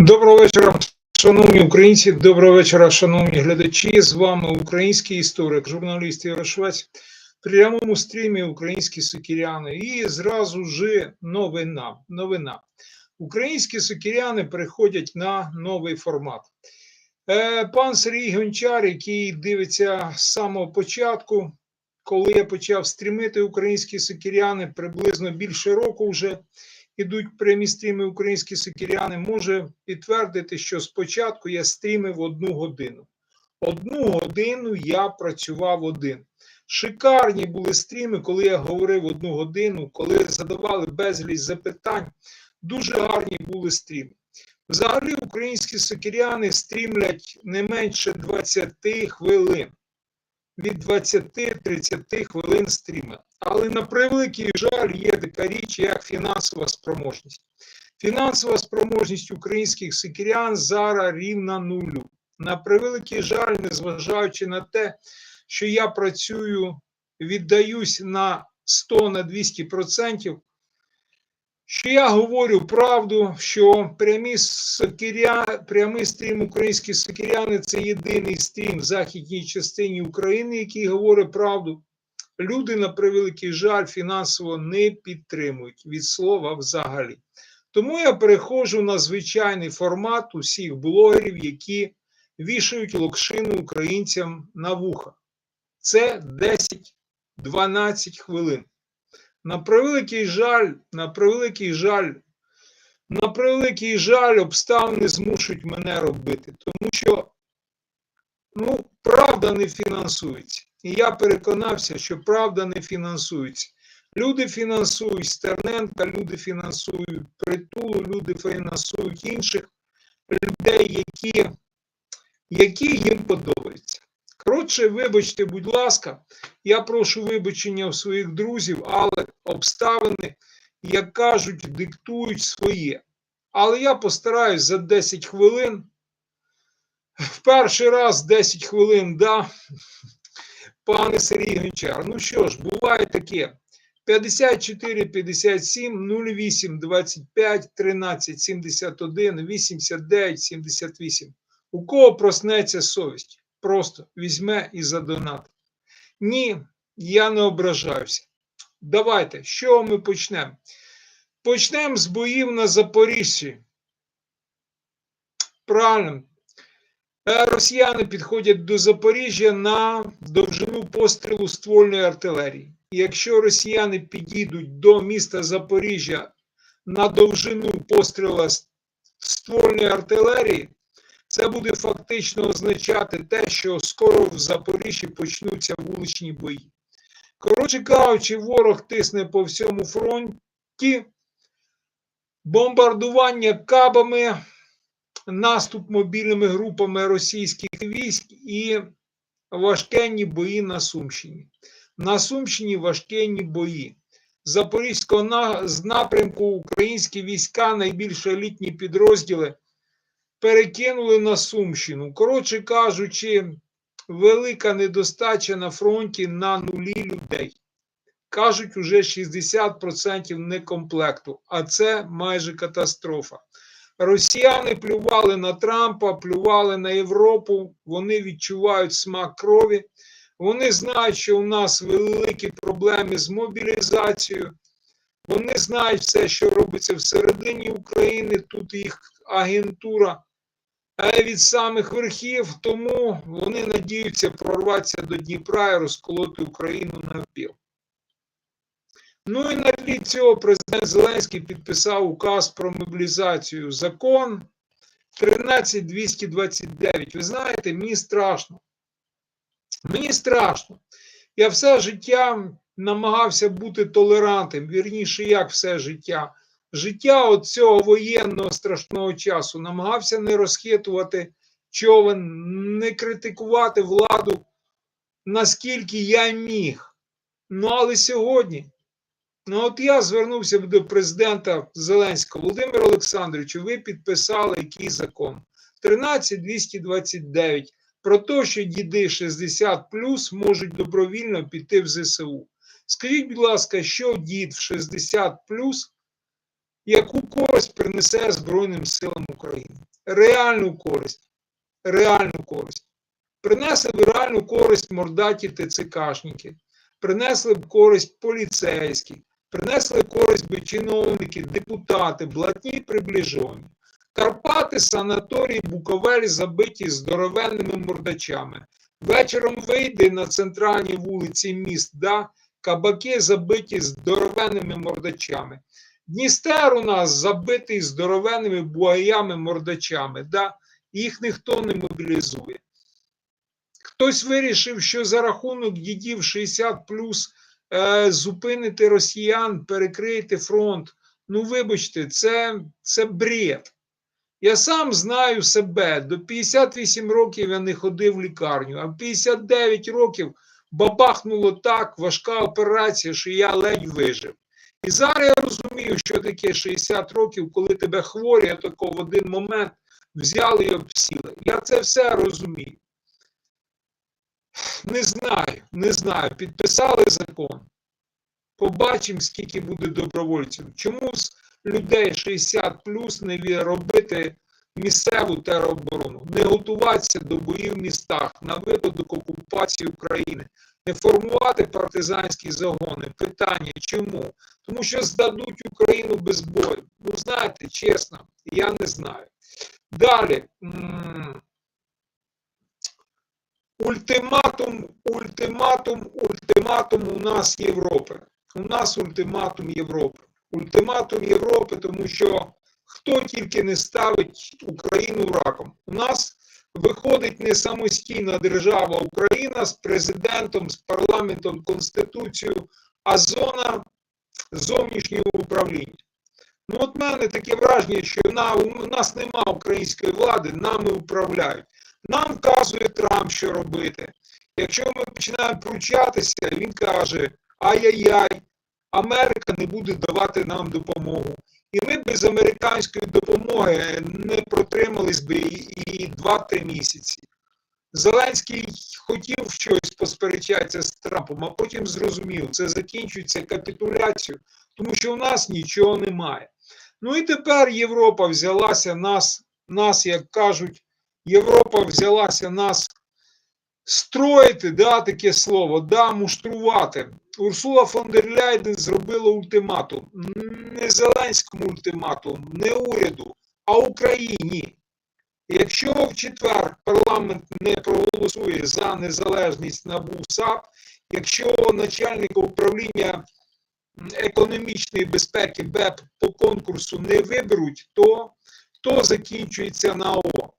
Доброго вечора, шановні українці. Доброго вечора, шановні глядачі. З вами український історик, журналіст Ігор Швець. В прямому стрімі українські сокіряни. І зразу ж новина. новина. Українські сокіряни переходять на новий формат. Е, Пан Сергій Гончар, який дивиться з самого початку, коли я почав стрімити українські сокіряни, приблизно більше року вже ідуть прямі стріми українські сокіряни, може підтвердити, що спочатку я стрімив одну годину. Одну годину я працював один. Шикарні були стріми, коли я говорив одну годину, коли задавали безліч запитань. Дуже гарні були стріми. Взагалі, українські сокіряни стрімлять не менше 20 хвилин. Від 20-30 хвилин стріма. Але на превеликий жаль, є така річ, як фінансова спроможність. Фінансова спроможність українських сикірян зараз рівна нулю. На превеликий жаль, незважаючи на те, що я працюю, віддаюсь на 100 на 200%, що я говорю правду, що прямі сокиря, прямий стрім українські сокиряни це єдиний стрім в західній частині України, який говорить правду. Люди, на превеликий жаль, фінансово не підтримують від слова взагалі. Тому я переходжу на звичайний формат усіх блогерів, які вішають локшину українцям на вуха. Це 10-12 хвилин. На превеликий жаль, на превеликий жаль, на превеликий жаль, обставини змушують мене робити, тому що ну, правда не фінансується. І я переконався, що правда не фінансується. Люди фінансують Стерненка, люди фінансують притулу, люди фінансують інших людей, які, які їм подобаються. Коротше, вибачте, будь ласка, я прошу вибачення у своїх друзів, але обставини, як кажуть, диктують своє. Але я постараюсь за 10 хвилин. В перший раз 10 хвилин, да, пане Сергій Гончар. Ну що ж, буває таке. 54 57 08 25 13 71 89 78. У кого проснеться совість? Просто візьме і задонатить. Ні, я не ображаюся. Давайте, чого ми почнемо? Почнемо з боїв на Запоріжжі. Правильно. Е, Росіяни підходять до Запоріжжя на довжину пострілу ствольної артилерії. Якщо росіяни підійдуть до міста Запоріжжя на довжину постріла ствольної артилерії, це буде фактично означати те, що скоро в Запоріжжі почнуться вуличні бої. Коротше кажучи, ворог тисне по всьому фронті, бомбардування кабами, наступ мобільними групами російських військ і важкенні бої на Сумщині. На Сумщині важкенні бої. З напрямку українські війська, найбільш елітні підрозділи перекинули на Сумщину. Коротше кажучи, велика недостача на фронті на нулі людей. Кажуть, уже 60% некомплекту, а це майже катастрофа. Росіяни плювали на Трампа, плювали на Європу, вони відчувають смак крові. Вони знають, що у нас великі проблеми з мобілізацією. Вони знають все, що робиться всередині України. Тут їх агентура від самих верхів, тому вони надіються прорватися до Дніпра і розколоти Україну навпіл. Ну і на тлі цього президент Зеленський підписав указ про мобілізацію. Закон 13229. Ви знаєте, мені страшно. Мені страшно. Я все життя намагався бути толерантним, вірніше, як все життя. Життя от цього воєнного страшного часу намагався не розхитувати човен, не критикувати владу, наскільки я міг. Ну, але сьогодні, ну от я звернувся до президента Зеленського Володимира Олександровича, ви підписали який закон? 13229 про те, що діди 60 плюс можуть добровільно піти в ЗСУ. Скажіть, будь ласка, що дід в 60 плюс, яку користь принесе Збройним силам України? реальну користь. Реальну користь. Принесли б реальну користь мордаті ТЦКшники, принесли б користь поліцейські, принесли користь би чиновники, депутати, блатні приближені. Карпати, санаторії, Буковель забиті здоровенними мордачами. Вечором вийде на центральній вулиці міст, да, кабаки забиті здоровенними мордачами. Дністер у нас забитий здоровенними бугаями мордачами, да, їх ніхто не мобілізує. Хтось вирішив, що за рахунок дідів 60 плюс зупинити росіян, перекрити фронт. Ну, вибачте, це, це бред. Я сам знаю себе. До 58 років я не ходив в лікарню, а в 59 років бабахнуло так, важка операція, що я ледь вижив. І зараз я розумію, що таке 60 років, коли тебе хворі, а тако в один момент взяли і обсіли. Я це все розумію. Не знаю, не знаю. Підписали закон. Побачимо, скільки буде добровольців. Чому з людей 60 плюс не робити місцеву тероборону, не готуватися до боїв в містах на випадок окупації України, не формувати партизанські загони. Питання чому? Тому що здадуть Україну без бою. Ну, знаєте, чесно, я не знаю. Далі. Ультиматум, ультиматум, ультиматум у нас Європи. У нас ультиматум Європи. Ультиматум Європи, тому що хто тільки не ставить Україну раком. У нас виходить не самостійна держава Україна з президентом, з парламентом, конституцією, а зона зовнішнього управління. Ну, от мене таке враження, що на, у нас нема української влади, нами управляють. Нам вказує Трамп, що робити. Якщо ми починаємо пручатися, він каже: ай-яй-яй, Америка не буде давати нам допомогу. І ми без американської допомоги не протримались би і 2-3 місяці. Зеленський хотів щось посперечатися з Трампом, а потім зрозумів, це закінчується капітуляцією, тому що у нас нічого немає. Ну і тепер Європа взялася нас, нас, як кажуть, Європа взялася нас строїти, да, таке слово, да, муштрувати. Урсула фон дер Ляйден зробила ультиматум. Не Зеленському ультиматум, не уряду, а Україні. Якщо в четвер парламент не проголосує за незалежність НАБУ САП, якщо начальник управління економічної безпеки БЕП по конкурсу не виберуть, то, то закінчується на О.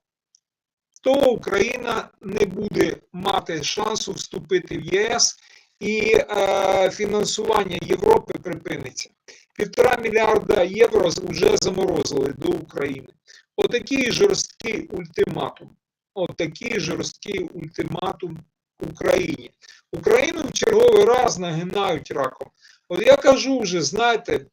То Україна не буде мати шансу вступити в ЄС і е, фінансування Європи припиниться. Півтора мільярда євро вже заморозили до України. Отакий жорсткий ультиматум. Отакий жорсткий ультиматум Україні. Україну в черговий раз нагинають раком. От я кажу вже, знаєте,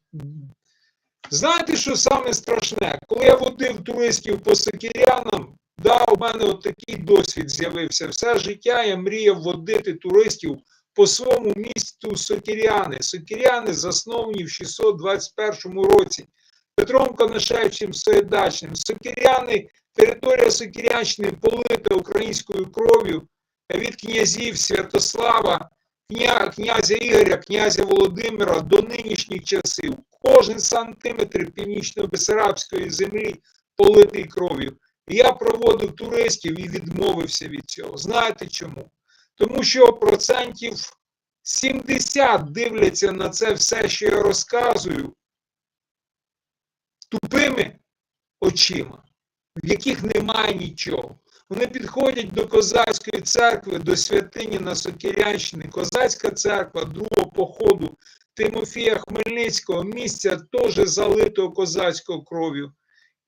знаєте, що саме страшне? Коли я водив туристів по Сокірянам, да, у мене от такий досвід з'явився. Все життя я мріяв водити туристів по своєму місту Сокіряни. Сокіряни засновані в 621 році. Петром Конашевичем Соєдачним. Сокіряни, територія Сокірянщини полита українською кров'ю від князів Святослава, кня, князя Ігоря, князя Володимира до нинішніх часів. Кожен сантиметр північно-бесарабської землі политий кров'ю. Я проводив туристів і відмовився від цього. Знаєте чому? Тому що процентів 70 дивляться на це все, що я розказую, тупими очима, в яких немає нічого. Вони підходять до козацької церкви, до святині на Сокірянщині. Козацька церква другого походу Тимофія Хмельницького місця теж залитого козацькою кров'ю.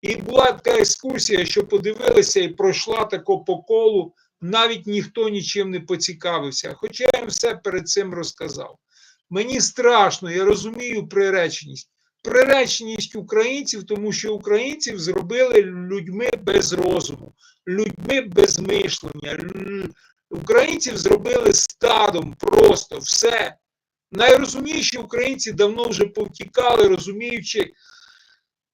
І була така екскурсія, що подивилися і пройшла тако по колу, навіть ніхто нічим не поцікавився. Хоча я їм все перед цим розказав. Мені страшно, я розумію приреченість. Приреченість українців, тому що українців зробили людьми без розуму, людьми без мишлення. Українців зробили стадом просто все. Найрозумніші українці давно вже повтікали, розуміючи,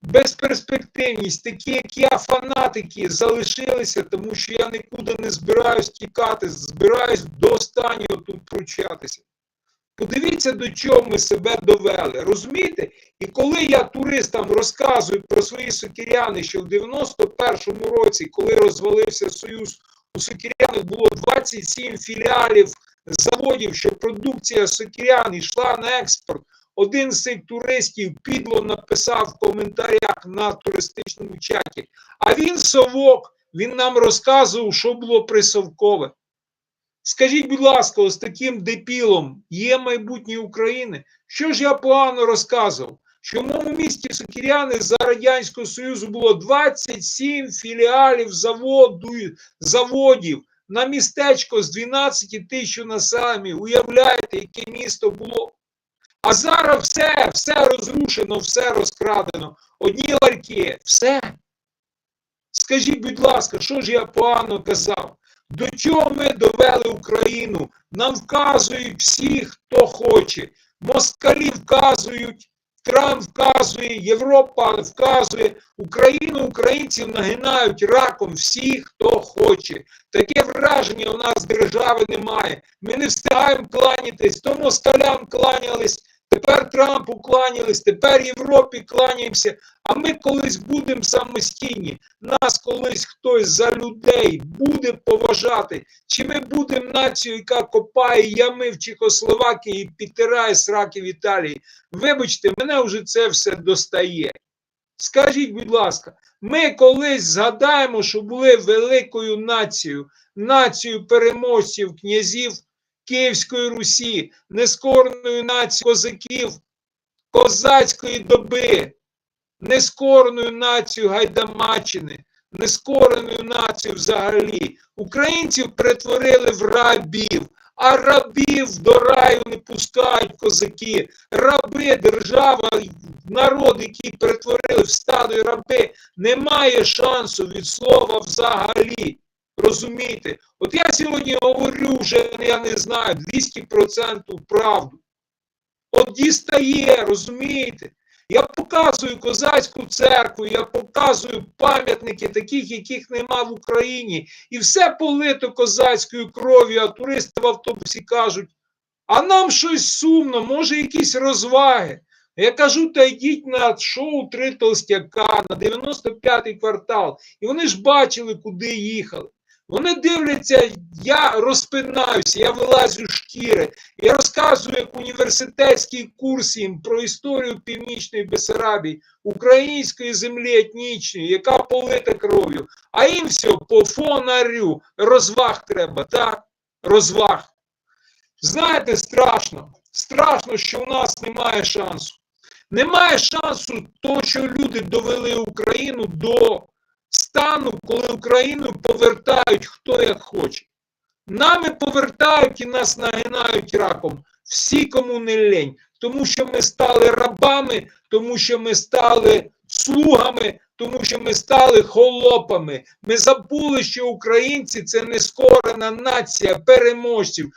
безперспективність, такі, як я, фанатики, залишилися, тому що я нікуди не збираюсь тікати, збираюсь до останнього тут пручатися. Подивіться, до чого ми себе довели. Розумієте? І коли я туристам розказую про свої сокиряни, що в 91-му році, коли розвалився Союз, у сокирянах було 27 філіалів заводів, що продукція сокирян йшла на експорт. Один з цих туристів підло написав в коментарях на туристичному чаті. А він совок, він нам розказував, що було присовкове. Скажіть, будь ласка, ось таким депілом є майбутнє України? Що ж я погано розказував? Що в моєму місті Сокіряни за Радянського Союзу було 27 філіалів заводу, заводів на містечко з 12 тисяч населення. Уявляєте, яке місто було? А зараз все, все розрушено, все розкрадено. Одні ларьки, все. Скажіть, будь ласка, що ж я погано казав? До чого ми довели Україну? Нам вказують всі, хто хоче. Москалі вказують, Трамп вказує, Європа вказує, Україну, українців нагинають раком всі, хто хоче. Таке враження у нас держави немає. Ми не встигаємо кланятись, то москалям кланялись, тепер Трампу кланялись, тепер Європі кланяємося. А ми колись будемо самостійні. Нас колись хтось за людей буде поважати. Чи ми будемо нацією, яка копає ями в Чехословакії і підтирає сраки в Італії? Вибачте, мене вже це все достає. Скажіть, будь ласка, ми колись згадаємо, що були великою нацією, нацією переможців, князів Київської Русі, нескорною нацією козаків, козацької доби, нескорною нацією Гайдамаччини, нескореною нацією взагалі. Українців перетворили в рабів. А рабів до раю не пускають козаки. Раби, держава, народ, який перетворили в стадо і раби, не має шансу від слова взагалі. Розумієте? От я сьогодні говорю вже, я не знаю, 200% правду. От дістає, розумієте? Я показую козацьку церкву, я показую пам'ятники, таких, яких нема в Україні. І все полито козацькою кров'ю, а туристи в автобусі кажуть, а нам щось сумно, може якісь розваги. Я кажу, та йдіть на шоу Три Толстяка на 95-й квартал. І вони ж бачили, куди їхали. Вони дивляться, я розпинаюся, я вилазю з шкіри, я розказую як університетський курс їм про історію Північної Бесарабії, української землі етнічної, яка полита кров'ю. А їм все по фонарю. Розваг треба, так? Розваг. Знаєте, страшно. Страшно, що у нас немає шансу. Немає шансу, то, що люди довели Україну до стану, коли Україну повертають хто як хоче. Нами повертають і нас нагинають раком. Всі, кому не лень. Тому що ми стали рабами, тому що ми стали слугами, тому що ми стали холопами. Ми забули, що українці це нескорена нація переможців.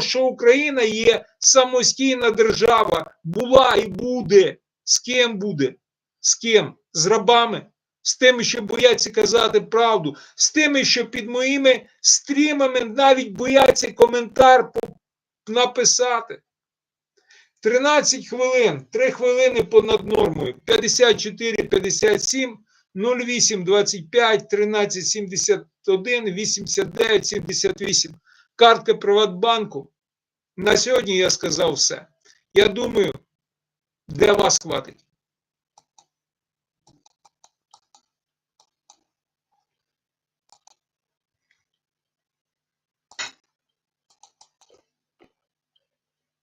Що Україна є самостійна держава, була і буде. З ким буде? З ким? З рабами з тими, що бояться казати правду, з тими, що під моїми стрімами навіть бояться коментар написати. 13 хвилин, 3 хвилини понад нормою. 54, 57, 08, 25, 13, 71, 89, 78. Картка Приватбанку. На сьогодні я сказав все. Я думаю, для вас хватить.